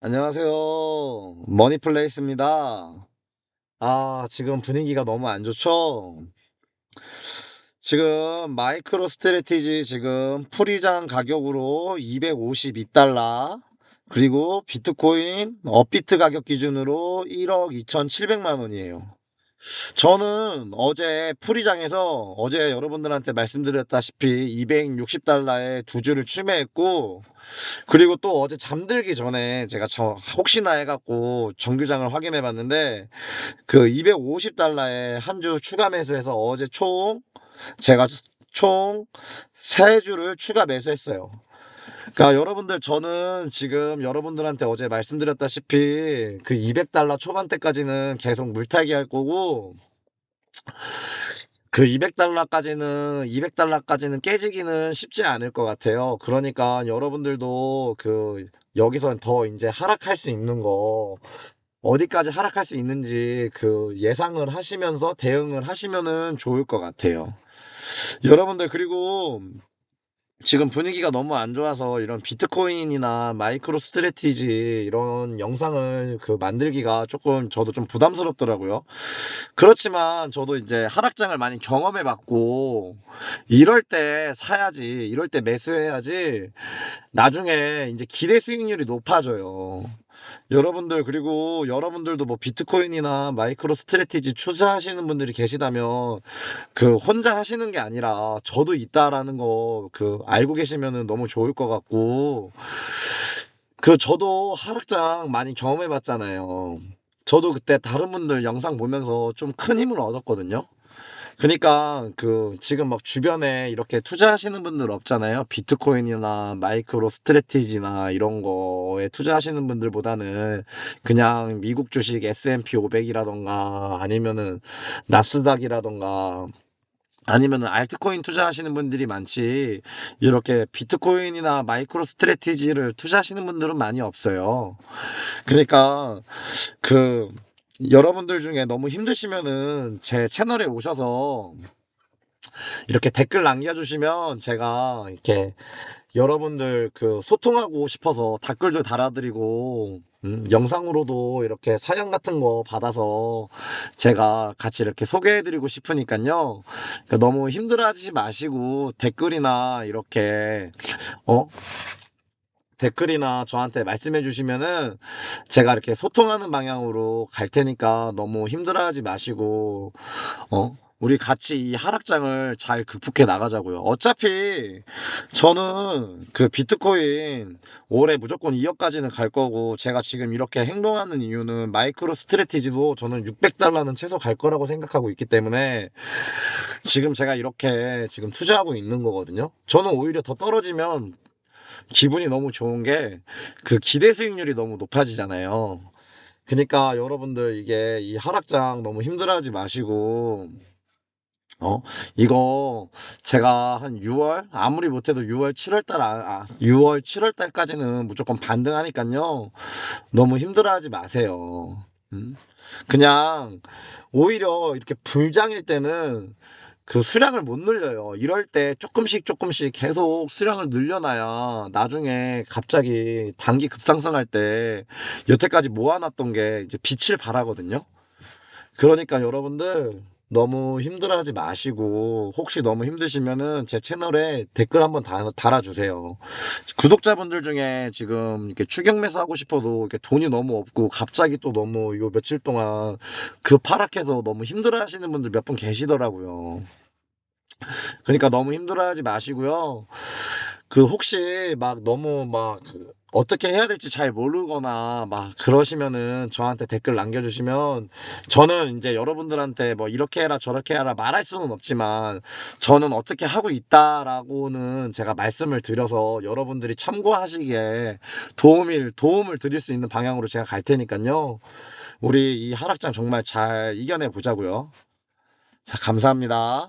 안녕하세요. 머니플레이스입니다. 아, 지금 분위기가 너무 안 좋죠? 지금 마이크로 스트레티지 지금 풀이장 가격으로 252달러 그리고 비트코인 업비트 가격 기준으로 1억 2,700만 원이에요. 저는 어제 풀이장에서 어제 여러분들한테 말씀드렸다시피 260달러에 두 주를 추매했고 그리고 또 어제 잠들기 전에 제가 저 혹시나 해갖고 정규장을 확인해 봤는데 그 250달러에 한 주 추가 매수해서 어제 총 제가 총 세 주를 추가 매수했어요. 그러니까 여러분들 저는 지금 여러분들한테 어제 말씀드렸다시피 그 200달러 초반대까지는 계속 물타기 할 거고 그 200달러까지는 200달러까지는 깨지기는 쉽지 않을 것 같아요. 그러니까 여러분들도 그 여기서 더 이제 하락할 수 있는 거 어디까지 하락할 수 있는지 그 예상을 하시면서 대응을 하시면은 좋을 것 같아요. 여러분들 그리고 지금 분위기가 너무 안 좋아서 이런 비트코인이나 마이크로 스트레티지 이런 영상을 그 만들기가 조금 저도 좀 부담스럽더라고요. 그렇지만 저도 이제 하락장을 많이 경험해 봤고 이럴 때 사야지, 이럴 때 매수해야지 나중에 이제 기대 수익률이 높아져요. 여러분들 그리고 여러분들도 뭐 비트코인이나 마이크로 스트레티지 투자하시는 분들이 계시다면 그 혼자 하시는 게 아니라 저도 있다라는 거 그 알고 계시면은 너무 좋을 것 같고 그 저도 하락장 많이 경험해 봤잖아요. 저도 그때 다른 분들 영상 보면서 좀 큰 힘을 얻었거든요. 그러니까 그 지금 막 주변에 이렇게 투자하시는 분들 없잖아요. 비트코인이나 마이크로 스트레티지나 이런 거에 투자하시는 분들보다는 그냥 미국 주식 S&P 500이라던가 아니면은 나스닥이라던가 아니면은 알트코인 투자하시는 분들이 많지 이렇게 비트코인이나 마이크로 스트레티지를 투자하시는 분들은 많이 없어요. 그러니까 그 여러분들 중에 너무 힘드시면은 제 채널에 오셔서 이렇게 댓글 남겨주시면 제가 이렇게 여러분들 그 소통하고 싶어서 댓글도 달아드리고 음, 영상으로도 이렇게 사연 같은 거 받아서 제가 같이 이렇게 소개해드리고 싶으니까요. 그러니까 너무 힘들어하지 마시고 댓글이나 이렇게 어 댓글이나 저한테 말씀해 주시면은 제가 이렇게 소통하는 방향으로 갈 테니까 너무 힘들어하지 마시고 어 우리 같이 이 하락장을 잘 극복해 나가자고요. 어차피 저는 그 비트코인 올해 무조건 2억까지는 갈 거고 제가 지금 이렇게 행동하는 이유는 마이크로 스트레티지도 저는 600달러는 최소 갈 거라고 생각하고 있기 때문에 지금 제가 이렇게 지금 투자하고 있는 거거든요. 저는 오히려 더 떨어지면 기분이 너무 좋은 게 그 기대 수익률이 너무 높아지잖아요. 그러니까 여러분들 이게 이 하락장 너무 힘들어하지 마시고 어 이거 제가 한 6월 아무리 못해도 6월 7월 달 아, 6월 7월 달까지는 무조건 반등하니까요 너무 힘들어하지 마세요. 음? 그냥 오히려 이렇게 불장일 때는 그 수량을 못 늘려요. 이럴 때 조금씩 조금씩 계속 수량을 늘려놔야 나중에 갑자기 단기 급상승할 때 여태까지 모아놨던 게 이제 빛을 발하거든요. 그러니까 여러분들 너무 힘들어하지 마시고 혹시 너무 힘드시면은 제 채널에 댓글 한번 다- 달아주세요. 구독자분들 중에 지금 이렇게 추격 매수 하고 싶어도 이렇게 돈이 너무 없고 갑자기 또 너무 요 며칠 동안 급하락해서 너무 힘들어하시는 분들 몇 분 계시더라고요. 그러니까 너무 힘들어하지 마시고요. 그 혹시 막 너무 막 그 어떻게 해야 될지 잘 모르거나 막 그러시면은 저한테 댓글 남겨주시면 저는 이제 여러분들한테 뭐 이렇게 해라 저렇게 해라 말할 수는 없지만 저는 어떻게 하고 있다라고는 제가 말씀을 드려서 여러분들이 참고하시기에 도움을 도움을 드릴 수 있는 방향으로 제가 갈 테니까요. 우리 이 하락장 정말 잘 이겨내 보자고요. 자, 감사합니다.